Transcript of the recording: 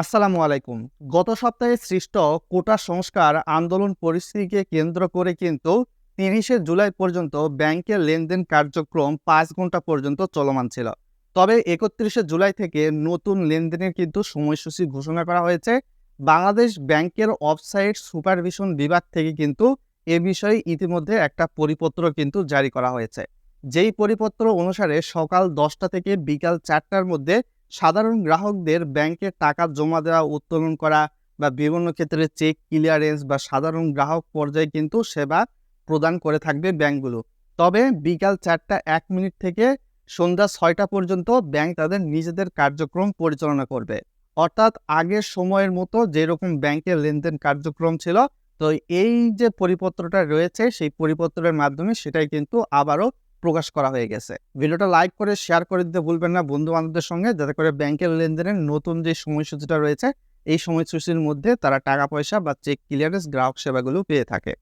আসসালামু আলাইকুম। গত সপ্তাহে সৃষ্ট কোটা সংস্কার আন্দোলন পরিস্থিতিকে কেন্দ্র করে কিন্তু তিরিশে জুলাই পর্যন্ত ব্যাংকের লেনদেন কার্যক্রম পাঁচ ঘণ্টা পর্যন্ত চলমান ছিল। তবে একত্রিশে জুলাই থেকে নতুন লেনদেনের কিন্তু সময়সূচি ঘোষণা করা হয়েছে। বাংলাদেশ ব্যাংকের অফসাইট সুপারভিশন বিভাগ থেকে কিন্তু এ বিষয়ে ইতিমধ্যে একটা পরিপত্র কিন্তু জারি করা হয়েছে। যেই পরিপত্র অনুসারে সকাল দশটা থেকে বিকাল চারটার মধ্যে সাধারণ গ্রাহকদের ব্যাংকে টাকা জমা দেওয়া, উত্তোলন করা বা বিভিন্ন ক্ষেত্রে চেক ক্লিয়ারেন্স বা সাধারণ গ্রাহক পর্যায়ে কিন্তু সেবা প্রদান করে থাকবে ব্যাংকগুলো। তবে বিকাল চারটা এক মিনিট থেকে সন্ধ্যা ছয়টা পর্যন্ত ব্যাংক তাদের নিজেদের কার্যক্রম পরিচালনা করবে। অর্থাৎ আগের সময়ের মতো যেরকম ব্যাংকের লেনদেন কার্যক্রম ছিল, তো এই যে পরিপত্রটা রয়েছে, সেই পরিপত্রের মাধ্যমে সেটাই কিন্তু আবারও প্রকাশ করা হয়ে গেছে। ভিডিওটা লাইক করে শেয়ার করে দিতে ভুলবেন না বন্ধু বান্ধবদের সঙ্গে, যাতে করে ব্যাংকের লেনদেনের নতুন যে সময়সূচিটা রয়েছে, এই সময়সূচির মধ্যে তারা টাকা পয়সা বা চেক ক্লিয়ারেন্স গ্রাহক সেবাগুলো পেয়ে থাকে।